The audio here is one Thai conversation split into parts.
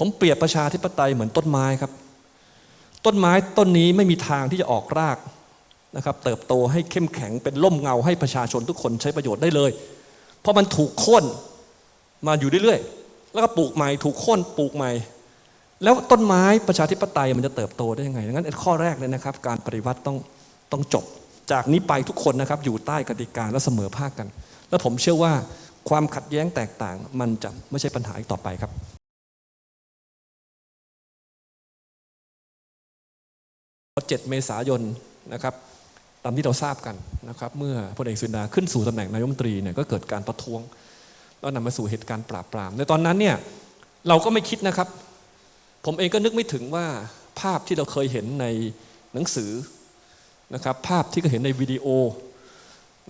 ผมเปรียบประชาธิปไตยเหมือนต้นไม้ครับ ต้นไม้ต้นนี้ไม่มีทางที่จะออกรากนะครับ เติบโตให้เข้มแข็งเป็นร่มเงาให้ประชาชนทุกคนใช้ประโยชน์ได้เลย เพราะมันถูกโค่นมาอยู่เรื่อยๆแล้วก็ปลูกใหม่ถูกโค่นปลูกใหม่ แล้วต้นไม้ประชาธิปไตยมันจะเติบโตได้ยังไงดังนั้นข้อแรกเลยนะครับ การปฏิวัติต้องต้องจบ จากนี้ไปทุกคนนะครับ อยู่ใต้กติกาและเสมอภาคกัน แล้วผมเชื่อว่าความขัดแย้งแตกต่าง มันจะไม่ใช่ปัญหาอีกต่อไปครับ 7 เมษายนนะครับตามที่เราทราบกันนะครับเมื่อพลเอกสุนทราขึ้นสู่ตำแหน่งนายมนตรีเนี่ยก็เกิดการประท้วง แล้วนำมาสู่เหตุการณ์ปราบปราม ในตอนนั้นเนี่ยเราก็ไม่คิดนะครับ ผมเองก็นึกไม่ถึงว่าภาพที่เราเคยเห็นในหนังสือนะครับภาพที่ก็เห็นในวิดีโอ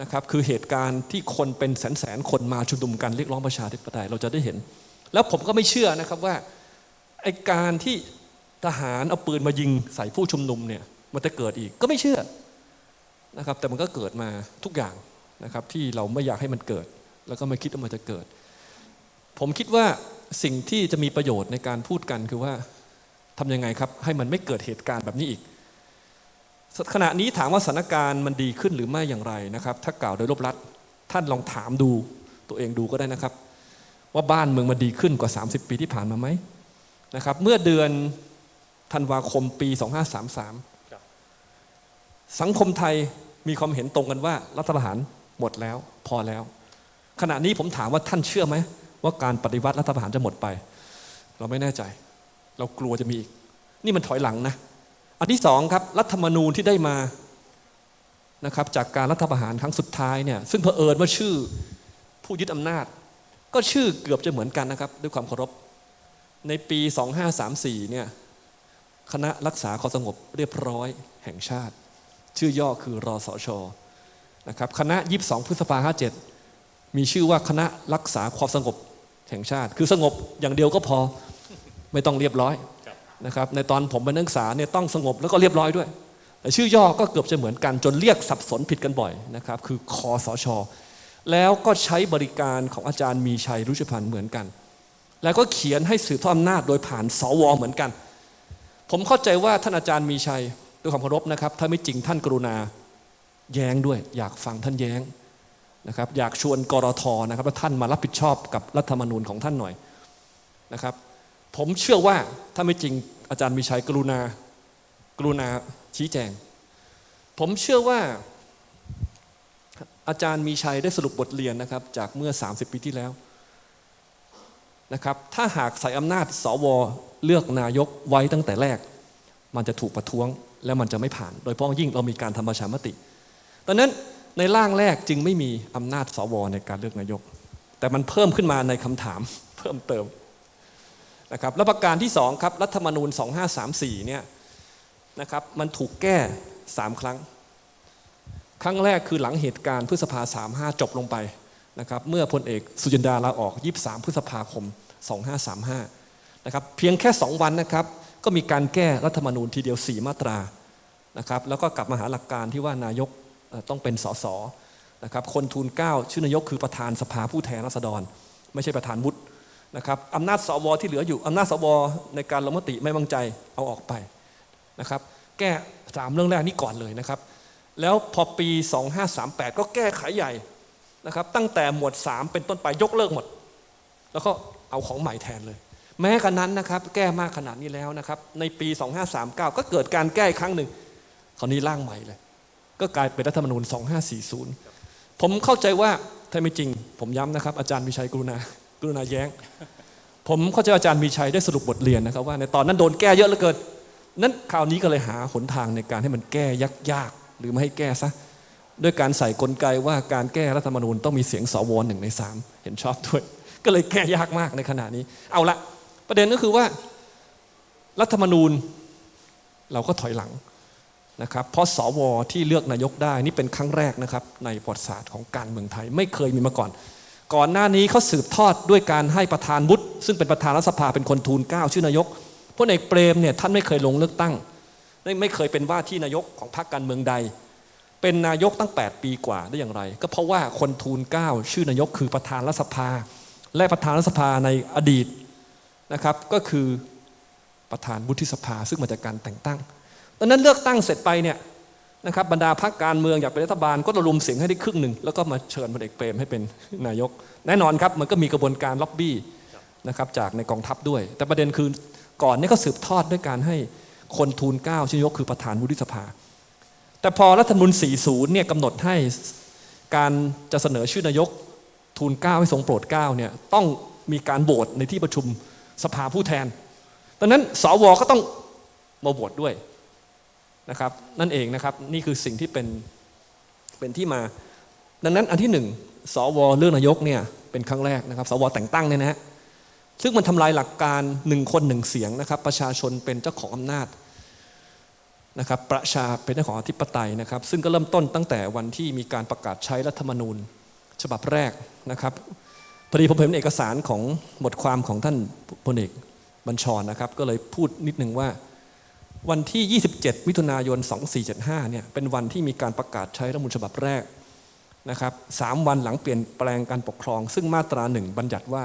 นะครับคือเหตุการณ์ที่คนเป็นแสนแสนๆคนมาชุมนุมกันเรียกร้องประชาธิปไตยเราจะได้เห็น แล้วผมก็ไม่เชื่อนะครับว่าไอการที่ ทหารเอาปืนมายิงใส่ผู้ชุมนุมเนี่ยมันจะเกิดอีกก็ไม่เชื่อนะครับ แต่มันก็เกิดมาทุกอย่างนะครับ ที่เราไม่อยากให้มันเกิด แล้วก็ไม่คิดว่ามันจะเกิด ผมคิดว่าสิ่งที่จะมีประโยชน์ในการพูดกันคือว่าทำยังไงครับ ให้มันไม่เกิดเหตุการณ์แบบนี้อีก ขณะนี้ถามว่าสถานการณ์มันดีขึ้นหรือไม่อย่างไรนะครับ ถ้ากล่าวโดยรบรัดท่านลองถามดูตัวเองดูก็ได้นะครับ ว่าบ้านเมืองมันดีขึ้นกว่า 30 ปีที่ผ่านมาไหมนะครับ เมื่อเดือน ธันวาคมปี 2533 สังคมไทยมีความเห็นตรงกันว่ารัฐประหารหมดแล้วพอแล้ว ขณะนี้ผมถามว่าท่านเชื่อไหมว่าการปฏิวัติรัฐประหารจะหมดไป เราไม่แน่ใจ เรากลัวจะมีอีก นี่มันถอยหลังนะ อันที่สองครับรัฐธรรมนูญที่ได้มานะครับจากการรัฐประหารครั้งสุดท้ายเนี่ยซึ่งเผอิญว่าชื่อผู้ยึดอำนาจ ก็ชื่อเกือบจะเหมือนกันนะครับ ด้วยความเคารพในปี 2534เนี่ย คณะรักษาความสงบเรียบร้อยแห่งชาติ ชื่อย่อคือรอสชนะครับคณะ 22 พฤษภา57 มีชื่อว่าคณะรักษาความสงบแห่งชาติ คือสงบอย่างเดียวก็พอไม่ต้องเรียบร้อยนะครับในตอนผมเป็นนักศึกษาเนี่ยต้องสงบแล้วก็เรียบร้อยด้วย แต่ชื่อย่อก็เกือบจะเหมือนกันจนเรียกสับสนผิดกันบ่อยนะครับคือคอสชแล้วก็ใช้บริการของอาจารย์มีชัยรุชพันธ์เหมือนกัน แล้วก็เขียนให้สืบทอดอำนาจโดยผ่านสวเหมือนกัน ผมเข้าใจว่าท่านอาจารย์มีชัยด้วยความเคารพนะครับ ถ้าไม่จริงท่านกรุณาแย้งด้วย อยากฟังท่านแย้งนะครับ อยากชวนกรทนะครับว่าท่านมารับผิดชอบกับรัฐธรรมนูญของท่านหน่อยนะครับ ผมเชื่อว่าถ้าไม่จริงอาจารย์มีชัยกรุณา กรุณาชี้แจง ผมเชื่อว่าอาจารย์มีชัยได้สรุปบทเรียนนะครับ จากเมื่อ 30 ปีที่แล้วนะครับ ถ้าหากใส่อำนาจสว เลือกนายกไว้ตั้งแต่แรก มันจะถูกประท้วงและมันจะไม่ผ่าน โดยเฉพาะยิ่งเรามีการทำประชามติดังนั้นในร่างแรกจึงไม่มีอำนาจสวในการเลือกนายก แต่มันเพิ่มขึ้นมาในคำถามเพิ่มเติมนะครับและประการที่สองครับรัฐธรรมนูญ 2534เนี่ยนะครับมันถูกแก้ 3 ครั้ง ครั้งแรกคือหลังเหตุการณ์พฤษภา 35 จบลงไปนะครับเมื่อพลเอกสุจินดาลาออก 23 พฤษภาคม 2535 นะครับเพียงแค่2วันนะครับ ก็มีการแก้รัฐธรรมนูญทีเดียว 4 มาตรานะครับแล้วก็กลับมาหาหลักการที่ว่านายกต้องเป็นสสนะครับคนทูลเก้าชื่อนายกคือประธานสภาผู้แทนราษฎร ไม่ใช่ประธานวุฒินะครับอำนาจสวที่เหลืออยู่อำนาจสวในการลงมติไม่วางใจเอาออกไปนะครับแก้สามเรื่องแรกนี้ก่อนเลยนะครับ แล้วพอปี 2538 ก็แก้ไขใหญ่นะครับตั้งแต่หมวด 3 เป็นต้นไปยกเลิกหมด แล้วก็เอาของใหม่แทนเลย แม้กระนั้นนะครับ แก้มากขนาดนี้แล้วนะครับ ในปี 2539 ก็เกิดการแก้ครั้งหนึ่งคราวนี้ร่างใหม่เลย ก็กลายเป็นรัฐธรรมนูญ 2540 ผมเข้าใจว่าถ้าไม่จริง ผมย้ำนะครับ อาจารย์มีชัยกรุณากรุณาแย้ง ผมเข้าใจอาจารย์มีชัยได้สรุปบทเรียนนะครับ ว่าในตอนนั้นโดนแก้เยอะเหลือเกินนั้นคราวนี้ก็เลยหาหนทางในการให้มันแก้ยากๆหรือไม่ให้แก้ซะด้วยการใส่กลไกว่าการแก้รัฐธรรมนูญต้องมีเสียงสวหนึ่งในสามเห็นชอบด้วย ก็เลยแก้ยากมากในขณะนี้ เอาละ ประเด็นก็คือว่า รัฐธรรมนูญเราก็ถอยหลังนะครับเพราะสวที่เลือกนายกได้นี่เป็นครั้งแรกนะครับในประวัติศาสตร์ของการเมืองไทยไม่เคยมีมาก่อน ก่อนหน้านี้เขาสืบทอดด้วยการให้ประธานวุฒิซึ่งเป็นประธานรัฐสภาเป็นคนทูลเก้าชื่อนายกพลเอกเปรมเนี่ยท่านไม่เคยลงเลือกตั้งไม่เคยเป็นว่าที่นายกของพรรคการเมืองใด เป็นนายกตั้ง 8 ปีกว่าได้อย่างไร ก็เพราะว่าคนทูลเก้าชื่อนายกคือประธานรัฐสภา และประธานรัฐสภาในอดีต นะครับก็คือประธานวุฒิสภาซึ่งมาจากการแต่งตั้งดังนั้นเลือกตั้งเสร็จไปเนี่ยนะครับบรรดาพรรคการเมืองอยากเป็นรัฐบาลก็ระดมเสียงให้ได้ครึ่งหนึ่ง แล้วก็มาเชิญพลเอกเปรมให้เป็นนายก แน่นอนครับมันก็มีกระบวนการล็อบบี้นะครับจากในกองทัพด้วย แต่ประเด็นคือก่อนนี้ก็สืบทอดด้วยการให้คนทูลเก้าชื่อนายกคือประธานวุฒิสภา แต่พอรัฐธรรมนูญ40เนี่ยกำหนดให้การจะเสนอชื่อนายกทูลเก้าให้ทรงโปรดเก้าเนี่ยต้องมีการโหวตในที่ประชุม สภาผู้แทนดังนั้นสวก็ต้องมาโหวตด้วยนะครับนั่นเองนะครับนี่คือสิ่งที่เป็นเป็นที่มา ดังนั้นอันที่หนึ่งสวเลือกนายกเนี่ยเป็นครั้งแรกนะครับ สวแต่งตั้งเนี่ยนะฮะซึ่งมันทำลายหลักการหนึ่งคนหนึ่งเสียงนะครับ ประชาชนเป็นเจ้าของอำนาจนะครับประชาเป็นเจ้าของอธิปไตยนะครับ ซึ่งก็เริ่มต้นตั้งแต่วันที่มีการประกาศใช้รัฐธรรมนูญ ฉบับแรกนะครับ พอดีผมเห็นเอกสารของบทความของท่านพลเอกบัญชรนะครับ ก็เลยพูดนิดนึงว่า วันที่ 27 มิถุนายน 2475 เนี่ยเป็นวันที่มีการประกาศใช้รัฐธรรมนูญฉบับแรกนะครับสามวันหลังเปลี่ยนแปลงการปกครอง ซึ่งมาตราหนึ่งบัญญัติว่า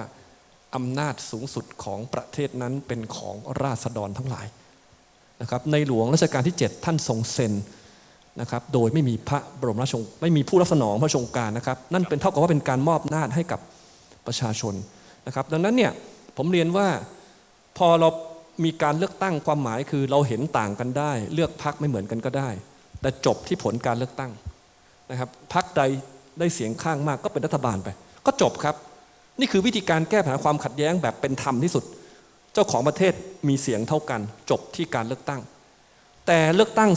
อำนาจสูงสุดของประเทศนั้นเป็นของราษฎรทั้งหลายนะครับในหลวงรัชกาลที่ 7 ท่านทรงเซ็นนะครับโดยไม่มีพระบรมราชองไม่มีผู้รับสนองพระชงการนะครับนั่นเป็นเท่ากับว่าเป็นการมอบอำนาจให้กับ ประชาชนนะครับดังนั้นเนี่ยผมเรียนว่าพอเรามีการเลือกตั้งความหมายคือเราเห็นต่างกันได้ เลือกพักไม่เหมือนกันก็ได้ แต่จบที่ผลการเลือกตั้งนะครับพักใดได้เสียงข้างมากก็เป็นรัฐบาลไป ก็จบครับ นี่คือวิธีการแก้ปัญหาความขัดแย้งแบบเป็นธรรมที่สุด เจ้าของประเทศมีเสียงเท่ากัน จบที่การเลือกตั้ง แต่เลือกตั้ง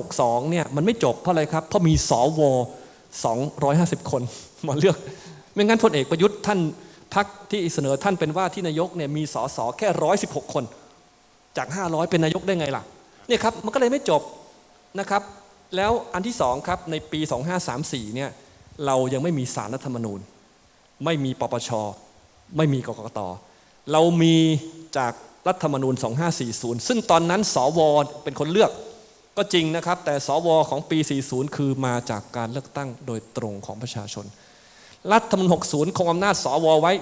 2562เนี่ยมันไม่จบเพราะอะไรครับเพราะมีสว250 คนมาเลือก ไม่งั้นพลเอกประยุทธ์ท่านพักที่เสนอท่านเป็นว่าที่นายกเนี่ยมีสสแค่116คน จาก 500 เป็นนายกได้ไงล่ะเนี่ยครับมันก็เลยไม่จบนะครับ แล้วอันที่สองครับในปี 2534เนี่ยเรายังไม่มีสารรัฐธรรมนูญ ไม่มีปปช ไม่มีกกตเรามีจากรัฐธรรมนูญ 2540 ซึ่งตอนนั้นสวเป็นคนเลือกก็จริงนะครับ แต่สวของปี 40 คือมาจากการเลือกตั้งโดยตรงของประชาชน รัฐธรรมนูญ60 คงอำนาจสวไว้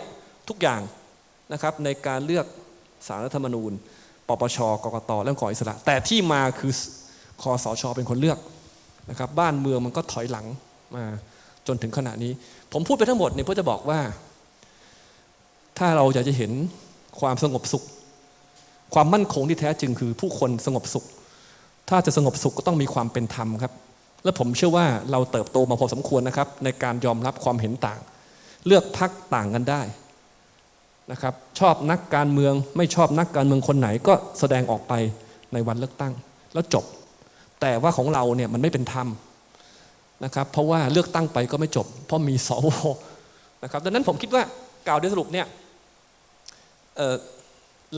ทุกอย่างนะครับในการเลือกสารรัฐธรรมนูญ ปปช กกตเรื่องออิสระ แต่ที่มาคือคอสช เป็นคนเลือกนะครับบ้านเมืองมันก็ถอยหลังมาจนถึงขณะนี้ ผมพูดไปทั้งหมดเนี่ยเพื่อจะบอกว่า ถ้าเราอยากจะเห็นความสงบสุข ความมั่นคงที่แท้จริงคือผู้คนสงบสุข ถ้าจะสงบสุขก็ต้องมีความเป็นธรรมครับ และผมเชื่อว่าเราเติบโตมาพอสมควรนะครับ ในการยอมรับความเห็นต่าง เลือกพักต่างกันได้นะครับชอบนักการเมืองไม่ชอบนักการเมืองคนไหนก็แสดงออกไปในวันเลือกตั้ง แล้วจบ แต่ว่าของเราเนี่ยมันไม่เป็นธรรมนะครับเพราะว่าเลือกตั้งไปก็ไม่จบ เพราะมีสวนะครับดังนั้นผมคิดว่ากล่าวโดยสรุปเนี่ยเ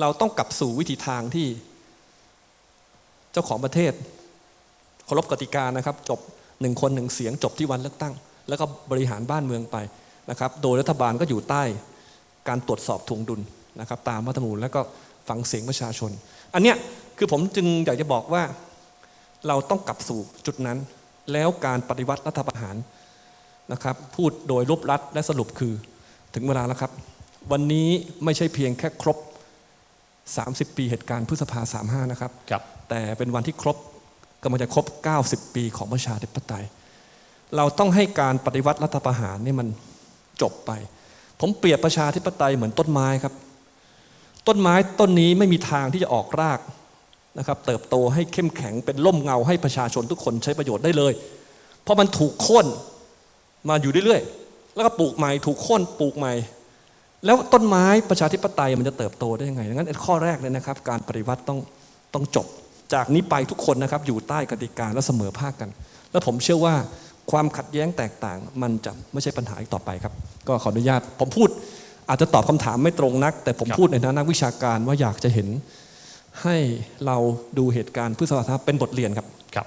เราต้องกลับสู่วิธีทางที่เจ้าของประเทศ เคารพกติกานะครับ จบหนึ่งคนหนึ่งเสียงจบที่วันเลือกตั้ง แล้วก็บริหารบ้านเมืองไปนะครับ โดยรัฐบาลก็อยู่ใต้การตรวจสอบทวงดุลนะครับ ตามรัฐธรรมนูญแล้วก็ฟังเสียงประชาชน อันเนี้ยคือผมจึงอยากจะบอกว่าเราต้องกลับสู่จุดนั้น แล้วการปฏิวัติรัฐประหารนะครับ พูดโดยรวบรัดและสรุปคือถึงเวลาแล้วครับ วันนี้ไม่ใช่เพียงแค่ครบ 30 ปีเหตุการณ์พฤษภา 35 นะครับครับแต่เป็นวันที่ครบ กำลังจะครบ 90 ปีของประชาธิปไตย เราต้องให้การปฏิวัติรัฐประหารนี่มันจบไป ผมเปรียบประชาธิปไตยเหมือนต้นไม้ครับ ต้นไม้ต้นนี้ไม่มีทางที่จะออกรากนะครับเติบโตให้เข้มแข็งเป็นร่มเงาให้ประชาชนทุกคนใช้ประโยชน์ได้เลย เพราะมันถูกโค่นมาอยู่เรื่อยๆ แล้วก็ปลูกใหม่ถูกโค่นปลูกใหม่ แล้วต้นไม้ประชาธิปไตยมันจะเติบโตได้ยังไงดังนั้นข้อแรกเลยนะครับ การปฏิวัติต้องต้องจบ จากนี้ไปทุกคนนะครับอยู่ใต้กติกาและเสมอภาคกัน แล้วผมเชื่อว่าความขัดแย้งแตกต่าง มันจะไม่ใช่ปัญหาอีกต่อไปครับ ก็ขออนุญาตผมพูดอาจจะตอบคำถามไม่ตรงนัก แต่ผมครับพูดในฐานะนักวิชาการว่าอยากจะเห็นให้เราดูเหตุการณ์พฤษภาเป็นบทเรียนครับครับ